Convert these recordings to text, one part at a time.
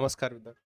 नमस्कार विद्यार्थी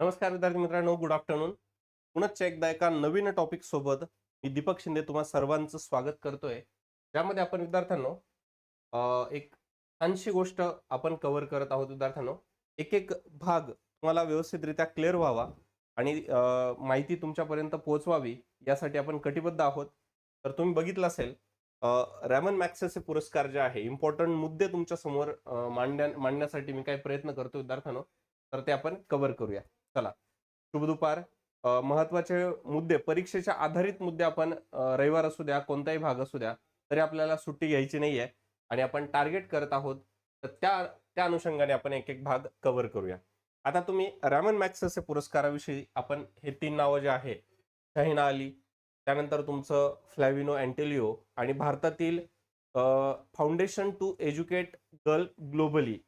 नमस्कार विद्यार्थी मित्रांनो गुड आफ्टरनून पुन्हा एकदा एका नवीन टॉपिक सोबत मी दीपक शिंदे तुम्हा सर्वांचं स्वागत करतोय. ज्यामध्ये आपण विद्यार्थ्यांनो एक छानशी गोष्ट आपण कव्हर करत आहोत विद्यार्थ्यांनो. एक एक भाग तुम्हाला व्यवस्थितरित्या क्लिअर व्हावा आणि माहिती तुमच्यापर्यंत पोहोचवावी यासाठी आपण कटिबद्ध आहोत. तर तुम्ही बघितलं असेल रॅमन मॅक्सेसचे पुरस्कार जे आहे इम्पॉर्टंट मुद्दे तुमच्यासमोर मांडण्या मांडण्यासाठी मी काही प्रयत्न करतो विद्यार्थ्यांनो. तर ते आपण कव्हर करूया. चला. शुभ दुपार. महत्त्वाचे मुद्दे परीक्षेच्या आधारित मुद्दे आपण रविवार असू द्या कोणताही भाग असू द्या तरी आपल्याला सुट्टी घ्यायची नाहीये आणि आपण टार्गेट करत आहोत तर त्या त्या अनुषंगाने आपण एक एक भाग कव्हर करूया. आता तुम्ही रॅमन मॅक्सेस पुरस्काराविषयी आपण हे तीन नावं जे आहे शहिना अली त्यानंतर तुमचं फ्लॅविनो अँटेलिओ आणि भारतातील foundation to educate girl globally.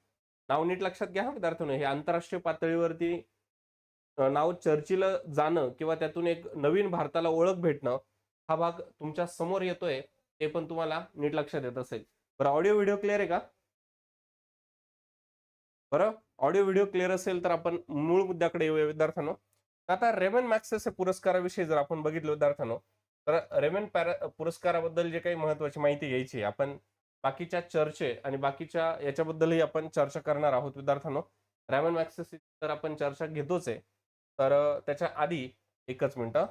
नाव नीट लक्षात घ्या विद्यार्थ्यांनो. हे आंतरराष्ट्रीय पातळीवरती नाव चर्चीला जाणं किंवा त्यातून एक नवीन भारताला ओळख भेटणं हा भाग तुमच्यासमोर येतोय ते पण तुम्हाला नीट लक्षात येत असेल. बरं ऑडिओ व्हिडिओ क्लिअर आहे का? बरं ऑडिओ व्हिडिओ क्लिअर असेल तर आपण मूळ मुद्द्याकडे येऊया विद्यार्थ्यांनो. आता रेमन मॅक्सेस पुरस्काराविषयी जर आपण बघितलं विद्यार्थ्यांनो तर रेमन पॅरा पुरस्काराबद्दल जे काही महत्वाची माहिती घ्यायची आपण बाकीच्या चर्चे आणि बाकीच्या याच्याबद्दलही आपण चर्चा करणार आहोत विद्यार्थ्यांनो. रॅमन मॅक्सेस तर आपण चर्चा घेतोच आहे. तर त्याच्या आधी एकच मिनटं.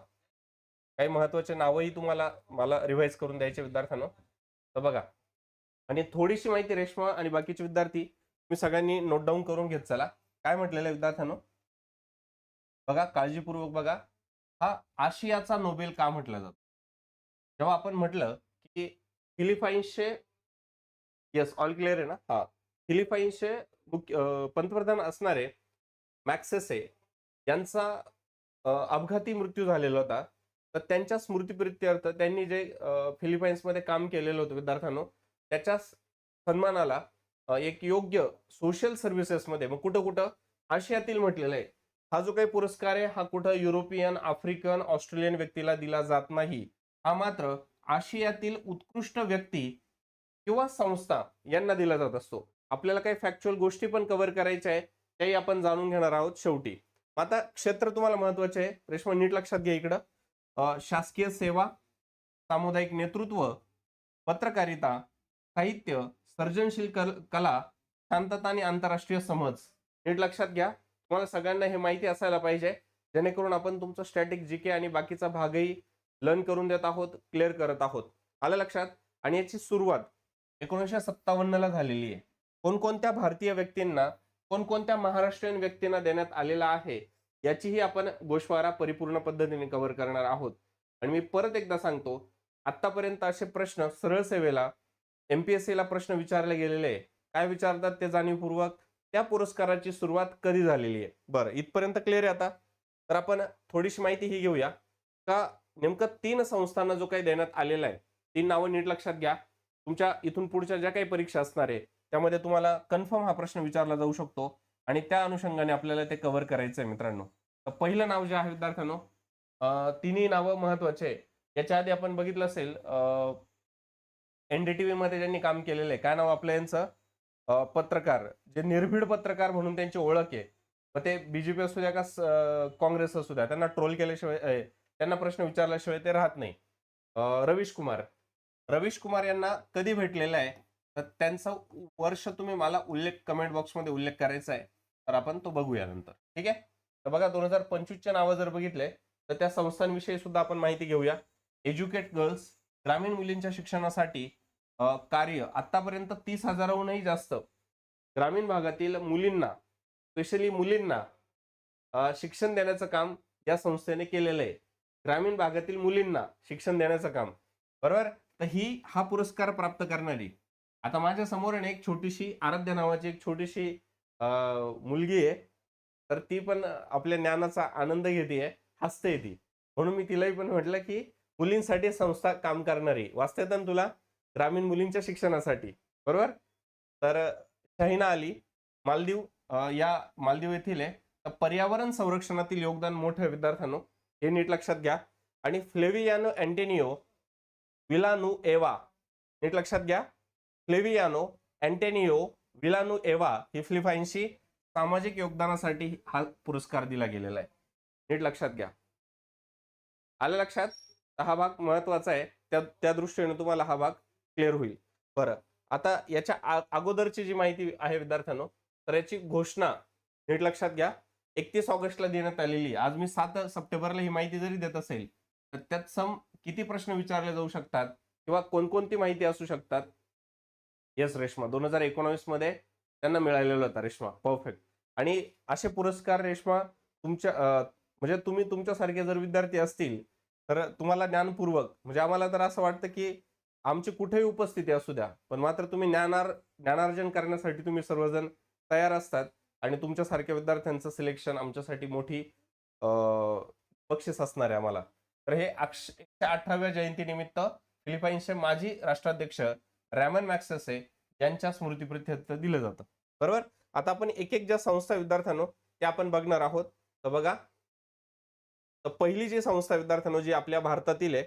काही महत्त्वाचे नावंही तुम्हाला मला रिव्हाइज करून द्यायचे विद्यार्थ्यांना. तर बघा. आणि थोडीशी माहिती रेश्मा आणि बाकीचे विद्यार्थी तुम्ही सगळ्यांनी नोट डाऊन करून घेत चला. काय म्हटलेलं आहे विद्यार्थ्यांनो? बघा काळजीपूर्वक बघा. हा आशियाचा नोबेल का म्हटला जातो? जेव्हा आपण म्हटलं की फिलिपाईन्सचे येस ऑल क्लिअर आहे ना? हा. फिलिपाईन्सचे मुख्य पंतप्रधान असणारे मॅक्सेसे यांचा अपघाती मृत्यू झालेला होता. तर त्यांच्या स्मृतीप्रित्यर्थ त्यांनी जे फिलिपाईन्समध्ये काम केलेलं होतं विद्यार्थ्यांनो त्याच्या सन्मानाला एक योग्य सोशल सर्व्हिसेसमध्ये मग कुठं कुठं? आशियातील म्हटलेलं आहे. हा जो काही पुरस्कार आहे हा कुठं युरोपियन आफ्रिकन ऑस्ट्रेलियन व्यक्तीला दिला जात नाही. हा मात्र आशियातील उत्कृष्ट व्यक्ती किंवा संस्था यांना दिला जात असतो. आपल्याला काही फॅक्च्युअल गोष्टी पण कव्हर करायच्या आहे त्याही आपण जाणून घेणार आहोत शेवटी. आता क्षेत्र तुम्हाला महत्त्वाचे आहे. रेश्मा नीट लक्षात घ्या इकडं. शासकीय सेवा सामुदायिक नेतृत्व पत्रकारिता साहित्य सर्जनशील कल कला शांतता आणि आंतरराष्ट्रीय समज. नीट लक्षात घ्या. तुम्हाला सगळ्यांना हे माहिती असायला पाहिजे. जेणेकरून आपण तुमचं स्टॅटिक जी के आणि बाकीचा भागही लर्न करून देत आहोत क्लिअर करत आहोत. आलं लक्षात? आणि याची सुरुवात एकोणीसशे सत्तावन्नला झालेली आहे. कोणकोणत्या भारतीय व्यक्तींना कोणकोणत्या महाराष्ट्रीयन व्यक्तींना देण्यात आलेला आहे याचीही आपण गोषवारा परिपूर्ण पद्धतीने कव्हर करणार आहोत. आणि मी परत एकदा सांगतो आतापर्यंत असे प्रश्न सरळ सेवेला एमपीएससी ला प्रश्न विचारले गेलेले आहे. काय विचारतात ते जाणीवपूर्वक? त्या पुरस्काराची सुरुवात कधी झालेली आहे? बरं इथपर्यंत क्लिअर आहे आता? तर आपण थोडीशी माहिती ही घेऊया. का नेमकं तीन संस्थांना जो काही देण्यात आलेला आहे तीन नावं नीट लक्षात घ्या. तुमच्या इथून पुढच्या ज्या काही परीक्षा असणार आहे त्यामध्ये तुम्हाला कन्फर्म हा प्रश्न विचारला जाऊ शकतो. आणि त्या अनुषंगाने आपल्याला ते कव्हर करायचं आहे मित्रांनो. तर पहिलं नाव जे आहे विद्यार्थ्यांनो तिन्ही नावं महत्त्वाचे आहे याच्या आधी आपण बघितलं असेल एनडीटीव्ही मध्ये ज्यांनी काम केलेलं आहे काय नाव आपलं यांचं? पत्रकार जे निर्भीड पत्रकार म्हणून त्यांची ओळख आहे. मग ते बीजेपी असू द्या का काँग्रेस असू द्या त्यांना ट्रोल केल्याशिवाय त्यांना प्रश्न विचारल्याशिवाय ते राहत नाही. रवीश कुमार. रवीश कुमार यांना कधी भेटलेलं आहे? तर त्यांचा वर्ष तुम्ही मला उल्लेख कमेंट बॉक्समध्ये उल्लेख करायचा आहे तर आपण तो बघूया नंतर. ठीक आहे? तर बघा दोन हजार पंचवीसच्या नावं जर बघितले तर त्या संस्थांविषयी सुद्धा आपण माहिती घेऊया. एज्युकेट गर्ल्स ग्रामीण मुलींच्या शिक्षणासाठी कार्य आतापर्यंत तीस हजाराहूनही जास्त. ग्रामीण भागातील मुलींना स्पेशली मुलींना शिक्षण देण्याचं काम या संस्थेने केलेलं आहे. ग्रामीण भागातील मुलींना शिक्षण देण्याचं काम. बरोबर? तर ही हा पुरस्कार प्राप्त करणारी आता माझ्यासमोर आहे ना एक छोटीशी आराध्या नावाची एक छोटीशी मुलगी आहे. तर ती पण आपल्या ज्ञानाचा आनंद घेते हसते ती. म्हणून मी तिलाही पण म्हटलं की मुलींसाठी संस्था काम करणारी. वाचता ना तुला? ग्रामीण मुलींच्या शिक्षणासाठी. बरोबर? तर शहिना अली मालदीव या मालदीव येथील आहे. तर पर्यावरण संरक्षणातील योगदान मोठं आहे विद्यार्थ्यांनो हे नीट लक्षात घ्या. आणि फ्लेवियानो अँटेनिओ विलानू एवा नीट लक्षात घ्या. फ्लेवियानो अँटेनिओ विलानू एवा ही फिलिपाईनशी सामाजिक योगदानासाठी हा पुरस्कार दिला गेलेला आहे. नीट लक्षात घ्या. आलं लक्षात? हा भाग महत्त्वाचा आहे. त्या त्या दृष्टीने तुम्हाला हा भाग क्लिअर होईल. बरं. आता याच्या आ- अगोदरची जी माहिती आहे विद्यार्थ्यांनो तर याची घोषणा नीट लक्षात घ्या. एकतीस ऑगस्टला देण्यात आलेली आज मी सात सप्टेंबरला ही माहिती जरी देत असेल तर त्यात सम किती प्रश्न विचारले जाऊ शकतात किंवा कोणकोणती माहिती असू शकतात? येस रेश्मा. दोन हजार एकोणावीसमध्ये त्यांना मिळालेला होता रेश्मा. परफेक्ट आणि असे पुरस्कार रेश्मा तुमच्या म्हणजे तुम्ही तुमच्यासारखे जर विद्यार्थी असतील तर तुम्हाला ज्ञानपूर्वक म्हणजे आम्हाला तर असं वाटतं की आमची कुठेही उपस्थिती असू द्या पण मात्र तुम्ही ज्ञानार ज्ञानार्जन करण्यासाठी तुम्ही सर्वजण तयार असतात आणि तुमच्यासारख्या विद्यार्थ्यांचं सिलेक्शन आमच्यासाठी मोठी बक्षीस असणार आहे आम्हाला. तर हे अक्ष एकशे अठराव्या जयंतीनिमित्त फिलिपाईन्सचे माजी राष्ट्राध्यक्ष रॅमन मॅक्सेसे यांच्या स्मृतीप्रित्यर्थ दिलं जातं. बरोबर? आता आपण एक एक ज्या संस्था विद्यार्थ्यांनो त्या आपण बघणार आहोत. तर बघा. तर पहिली जी संस्था विद्यार्थ्यांनो जी आपल्या भारतातील आहे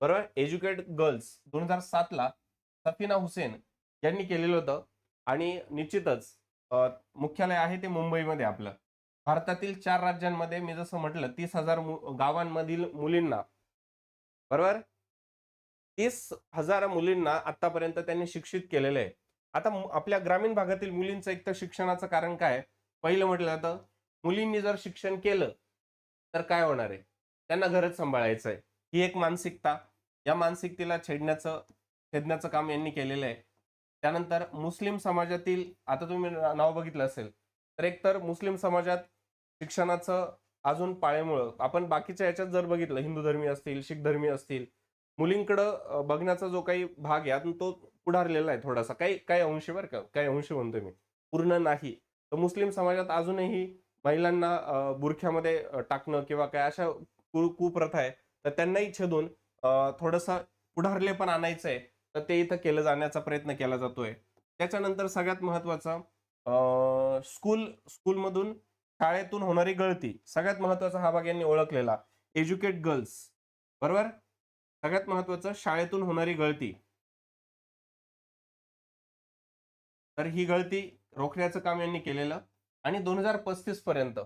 बरोबर? एज्युकेट गर्ल्स दोन हजार सातला सफिना हुसेन यांनी केलेलं होतं. आणि निश्चितच मुख्यालय आहे ते मुंबईमध्ये आपलं. भारतातील चार राज्यांमध्ये मी जसं म्हटलं तीस हजार मु- गावांमधील मुलींना. बरोबर? तीस हजार मुलींना आतापर्यंत त्यांनी शिक्षित केलेलं आहे. आता आपल्या ग्रामीण भागातील मुलींचं एक तर शिक्षणाचं कारण काय पहिलं म्हटलं जातं मुलींनी जर शिक्षण केलं तर काय होणार आहे? त्यांना घरच सांभाळायचं आहे. ही एक मानसिकता. या मानसिकतेला छेडण्याचं छेदण्याचं काम यांनी केलेलं आहे. त्यानंतर मुस्लिम समाजातील आता तुम्ही नाव बघितलं असेल तर एकतर मुस्लिम समाजात शिक्षणाचं अजून पाळेमुळं आपण बाकीच्या याच्यात जर बघितलं हिंदू धर्मी असतील शीख धर्मी असतील मुलींकडं बघण्याचा जो काही भाग आहे यातून तो पुढारलेला आहे थोडासा. काही काही अंशी बरं का काही अंशी म्हणतोय मी. पूर्ण नाही. तर मुस्लिम समाजात अजूनही महिलांना बुरख्यामध्ये टाकणं किंवा काय अशा कु कुप्रथा आहे तर त्यांनाही छेदून थोडंसं पुढारले पण आणायचं आहे तर ते इथं केलं जाण्याचा प्रयत्न केला जातोय. त्याच्यानंतर सगळ्यात महत्वाचं स्कूल स्कूलमधून शाळेतून होणारी गळती. सगळ्यात महत्त्वाचा हा भाग यांनी ओळखलेला. Educate girls. बरोबर? सगळ्यात महत्वाचं शाळेतून होणारी गळती. तर ही गळती रोखण्याचं काम यांनी केलेलं आणि दोन हजार पस्तीस पर्यंत.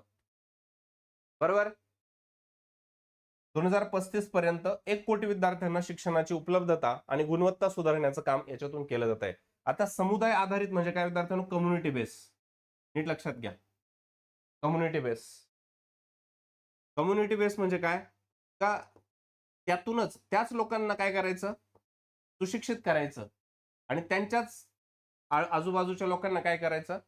बरोबर? दोन हजार पस्तीस पर्यंत एक कोटी विद्यार्थ्यांना शिक्षणाची उपलब्धता आणि गुणवत्ता सुधारण्याचं काम याच्यातून केलं जात आहे. आता समुदाय आधारित म्हणजे काय विद्यार्थ्यांनो? कम्युनिटी बेस नीट लक्षात घ्या. कम्युनिटी बेस कम्युनिटी बेस म्हणजे काय? का त्यातूनच त्याच लोकांना काय करायचं? सुशिक्षित करायचं. आणि त्यांच्याच आजूबाजूच्या लोकांना काय करायचं?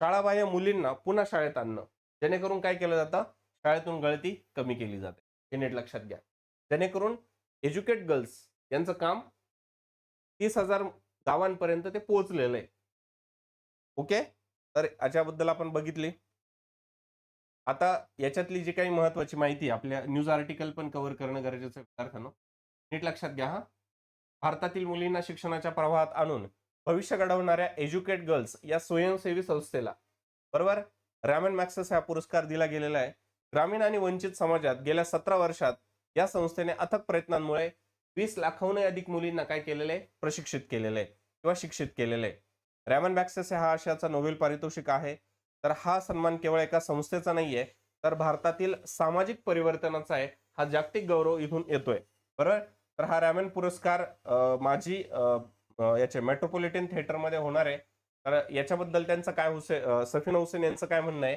शाळाबाह्य मुलींना पुन्हा शाळेत आणणं. जेणेकरून काय केलं जातं? शाळेतून गळती कमी केली जाते. हे नीट लक्षात घ्या. जेणेकरून एज्युकेट गर्ल्स यांचं काम तीस हजार गावांपर्यंत ते पोहोचलेलं आहे. ओके? तर याच्याबद्दल आपण बघितली. आता याच्यातली जी काही महत्वाची माहिती आपल्या न्यूज आर्टिकल पण कव्हर करणं गरजेचं आहे नीट लक्षात घ्या हा. भारतातील मुलींना शिक्षणाच्या प्रवाहात आणून भविष्य घडवणाऱ्या एज्युकेट गर्ल्स या स्वयंसेवी संस्थेला बरोबर? रॅमन मॅक्सस हा पुरस्कार दिला गेलेला आहे. ग्रामीण आणि वंचित समाजात गेल्या सतरा वर्षात या संस्थेने अथक प्रयत्नांमुळे वीस लाखाहून अधिक मुलींना काय केलेलं आहे? प्रशिक्षित केलेलं आहे किंवा शिक्षित केलेलं आहे. रॅमन मॅक्सेस हा आशयाचा नोबेल पारितोषिक आहे. तर हा सन्मान केवळ एका संस्थेचा नाहीये तर भारतातील सामाजिक परिवर्तनाचा आहे हा जागतिक गौरव इथून येतोय. बरोबर तर हा रॅमन पुरस्कार माझी याचे मेट्रोपॉलिटन थिएटरमध्ये होणार आहे. तर याच्याबद्दल त्यांचं काय हुसे सफिन सफिना हुसेन यांचं काय म्हणणं आहे?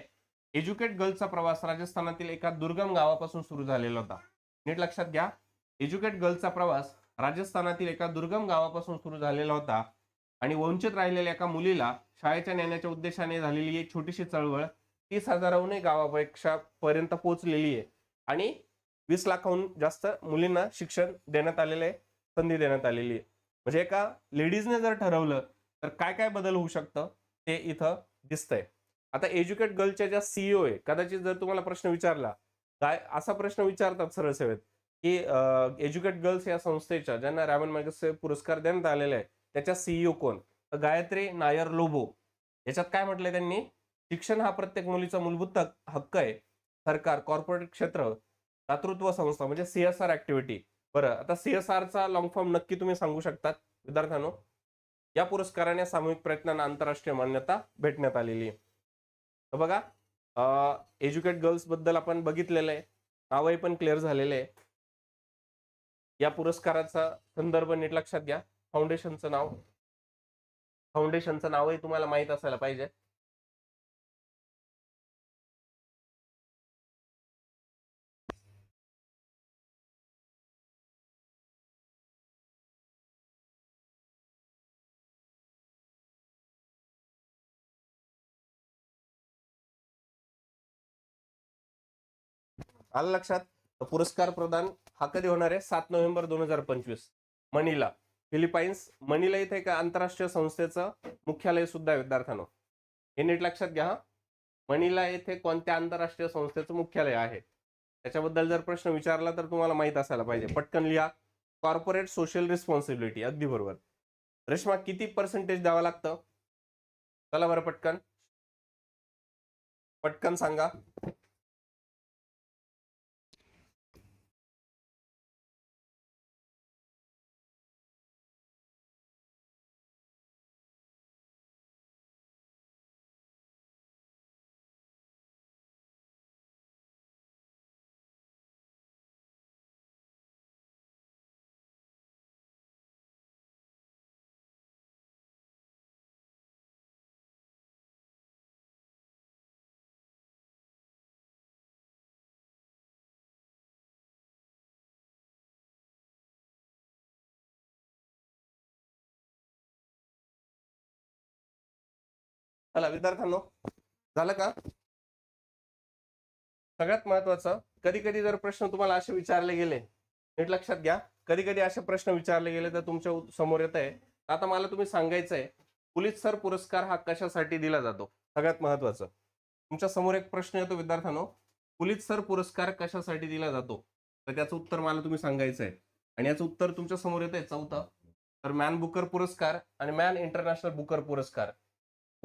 एज्युकेट गर्ल्सचा प्रवास राजस्थानातील एका दुर्गम गावापासून सुरू झालेला होता. नीट लक्षात घ्या. एज्युकेट गर्ल्सचा प्रवास राजस्थानातील एका दुर्गम गावापासून सुरू झालेला होता. आणि वंचित राहिलेल्या एका मुलीला शाळेच्या नेण्याच्या उद्देशाने झालेली एक छोटीशी चळवळ तीस हजाराहूनही गावापेक्षा पर्यंत पोहोचलेली आहे. आणि वीस लाखाहून जास्त मुलींना शिक्षण देण्यात आलेलं आहे संधी देण्यात आलेली आहे. म्हणजे एका लेडीजने जर ठरवलं तर काय काय बदल होऊ शकतं ते इथं दिसतंय. आता एज्युकेट गर्लच्या ज्या सीईओ आहे कदाचित जर तुम्हाला प्रश्न विचारला काय असा प्रश्न विचारतात सरळ सेवेत की एज्युकेट गर्ल्स या संस्थेच्या ज्यांना रॅमन मॅगसे पुरस्कार देण्यात आलेला आहे त्याच्या सीईओ कोण? गायत्री नायर लोबो. याच्यात काय म्हटलंय त्यांनी? शिक्षण हा प्रत्येक मुलीचा मूलभूत हक्क आहे. सरकार कॉर्पोरेट क्षेत्र दातृत्व संस्था म्हणजे सीएसआर ऍक्टिव्हिटी बरं आता सीएसआरचा लॉंग फॉर्म नक्की तुम्ही सांगू शकतात विद्यार्थ्यांनो. या पुरस्काराने सामूहिक प्रयत्नांना आंतरराष्ट्रीय मान्यता भेटण्यात आलेली आहे. तर बघा एज्युकेट गर्ल्सबद्दल आपण बघितलेलं आहे. नावही पण क्लिअर झालेले आहे. या पुरस्काराचा संदर्भ नीट लक्षात घ्या. फाउंडेशनचं नाव. फाउंडेशनचं नावही तुम्हाला माहीत असायला पाहिजे. आलं लक्षात? पुरस्कार प्रदान हा कधी होणार आहे? सात नोव्हेंबर दोन हजार पंचवीस. मनीला फिलिपाईन्स मनीला इथे एका आंतरराष्ट्रीय संस्थेचं मुख्यालय सुद्धा आहे विद्यार्थ्यांनो. हे नीट लक्षात घ्या हा. मनीला येथे कोणत्या आंतरराष्ट्रीय संस्थेचं मुख्यालय आहे? त्याच्याबद्दल जर प्रश्न विचारला तर तुम्हाला माहीत असायला पाहिजे. पटकन लिहा. कॉर्पोरेट सोशल रिस्पॉन्सिबिलिटी अगदी बरोबर. रेश्मा किती पर्सेंटेज द्यावं लागतं? चला बरं पटकन. पटकन सांगा. चला विद्यार्थ्यांनो झालं का? सगळ्यात महत्वाचं कधी कधी जर प्रश्न तुम्हाला असे विचारले गेले नीट लक्षात घ्या कधी कधी असे प्रश्न विचारले गेले तर तुमच्यासमोर येत आहे. आता मला तुम्ही सांगायचं आहे सर पुरस्कार हा कशासाठी दिला जातो? सगळ्यात महत्वाचं. तुमच्यासमोर एक प्रश्न येतो विद्यार्थ्यांनो. पुलिसर पुरस्कार कशासाठी दिला जातो? तर त्याचं उत्तर मला तुम्ही सांगायचं आहे आणि याचं उत्तर तुमच्यासमोर येत आहे चौथं. तर मॅन बुकर पुरस्कार आणि मॅन इंटरनॅशनल बुकर पुरस्कार.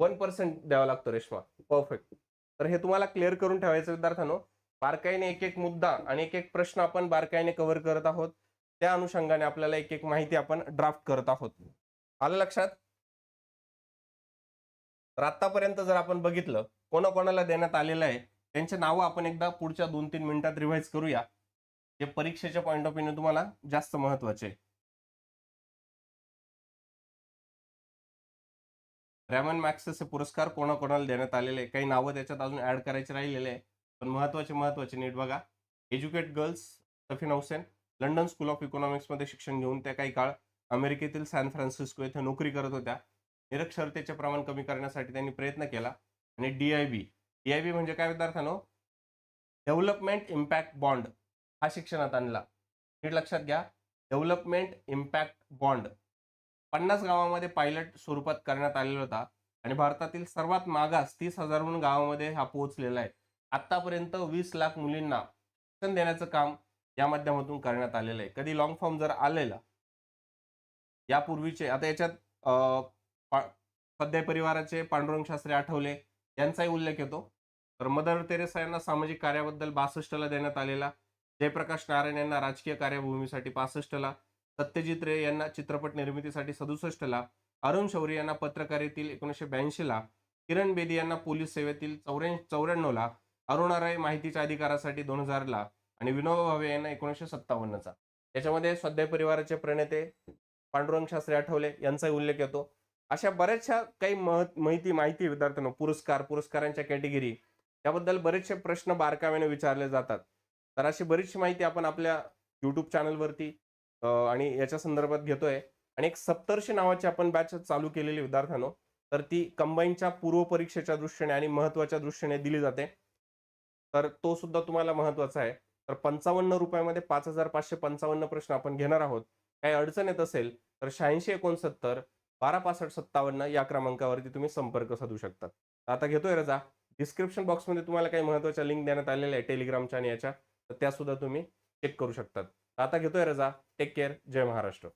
वन पर्सेंट द्यावा लागतो रेश्मा. परफेक्ट तर हे तुम्हाला क्लिअर करून ठेवायचं विद्यार्थ्यांनो. बारकाईने एक एक मुद्दा आणि एक एक प्रश्न आपण बारकाईने कव्हर करत आहोत. त्या अनुषंगाने आपल्याला एक एक माहिती आपण ड्राफ्ट करत आहोत. आलं लक्षात? तर आतापर्यंत जर आपण बघितलं कोणाकोणाला देण्यात आलेलं आहे त्यांचे नावं आपण एकदा पुढच्या दोन तीन मिनिटात रिव्हाइज करूया. जे परीक्षेच्या पॉईंट ऑफ व्ह्यूने तुम्हाला जास्त महत्त्वाचे आहे. रॅमन मॅक्सेस पुरस्कार कोणाकोणाला देण्यात आलेले? काही नावं त्याच्यात अजून ऍड करायचे राहिलेले आहे पण महत्त्वाचे महत्त्वाचे नीट बघा. Educate girls Safeena Husain London school of इकॉनॉमिक्समध्ये शिक्षण घेऊन त्या काही काळ अमेरिकेतील सॅन फ्रान्सिस्को येथे नोकरी करत होत्या. निरक्षरतेचे प्रमाण कमी करण्यासाठी त्यांनी प्रयत्न केला. आणि D I B D I B म्हणजे काय विद्यार्थ्यांनो? डेव्हलपमेंट इम्पॅक्ट बॉन्ड हा शिक्षणात आणला. नीट लक्षात घ्या. डेव्हलपमेंट इम्पॅक्ट बॉन्ड पन्नास गावामध्ये पायलट स्वरूपात करण्यात आलेला होता. आणि भारतातील सर्वात मागास तीस हजारहून गावामध्ये हा पोहोचलेला आहे. आतापर्यंत वीस लाख मुलींना शिक्षण देण्याचं काम या माध्यमातून करण्यात आलेलं आहे. कधी लॉंग फॉर्म जर आलेला यापूर्वीचे आता याच्यात अं, सध्या परिवाराचे पांडुरंग शास्त्री आठवले यांचाही उल्लेख येतो. तर मदर तेरेसा यांना सामाजिक कार्याबद्दल बासष्टला देण्यात आलेला जयप्रकाश नारायण यांना राजकीय कार्यभूमीसाठी पासष्टला सत्यजित रे यांना चित्रपट निर्मितीसाठी सदुसष्टला अरुण शौरी यांना पत्रकारेतील एकोणीसशे ब्याऐंशीला किरण बेदी यांना पोलीस सेवेतील चौऱ्या चौऱ्याण्णवला अरुणा राय माहितीच्या अधिकारासाठी दोन हजारला आणि विनोबा भावे यांना एकोणीसशे सत्तावन्नचा. याच्यामध्ये स्वाध्याय परिवाराचे प्रणेते पांडुरंग शास्त्री आठवले यांचाही उल्लेख येतो. अशा बऱ्याचशा काही मह- माहिती माहिती विद्यार्थ्यांना पुरस्कार पुरस्कारांच्या कॅटेगरी याबद्दल बरेचसे प्रश्न बारकाव्याने विचारले जातात. तर अशी बरीचशी माहिती आपण आपल्या युट्यूब चॅनलवरती आणि याच्या संदर्भात घेतोय. आणि एक सप्तर्षी नावाची आपण बॅच चालू केलेली विद्यार्थ्यांनो तर ती कंबाईनच्या पूर्व परीक्षेच्या दृष्टीने आणि महत्त्वाच्या दृष्टीने दिली जाते. तर तो सुद्धा तुम्हाला महत्त्वाचा आहे. तर पंचावन्न रुपयामध्ये पाच हजार पाचशे पंचावन्न प्रश्न आपण घेणार आहोत. काही अडचण येत असेल तर शहाऐंशी एकोणसत्तर बारा पासष्ट सत्तावन्न या क्रमांकावरती तुम्ही संपर्क साधू शकता. आता घेतोय रजा. डिस्क्रिप्शन बॉक्समध्ये तुम्हाला काही महत्त्वाच्या लिंक देण्यात आलेल्या आहे टेलिग्रामच्या आणि याच्या. तर त्या सुद्धा तुम्ही चेक करू शकतात. आता घेतोय रजा. टेक केअर जय महाराष्ट्र.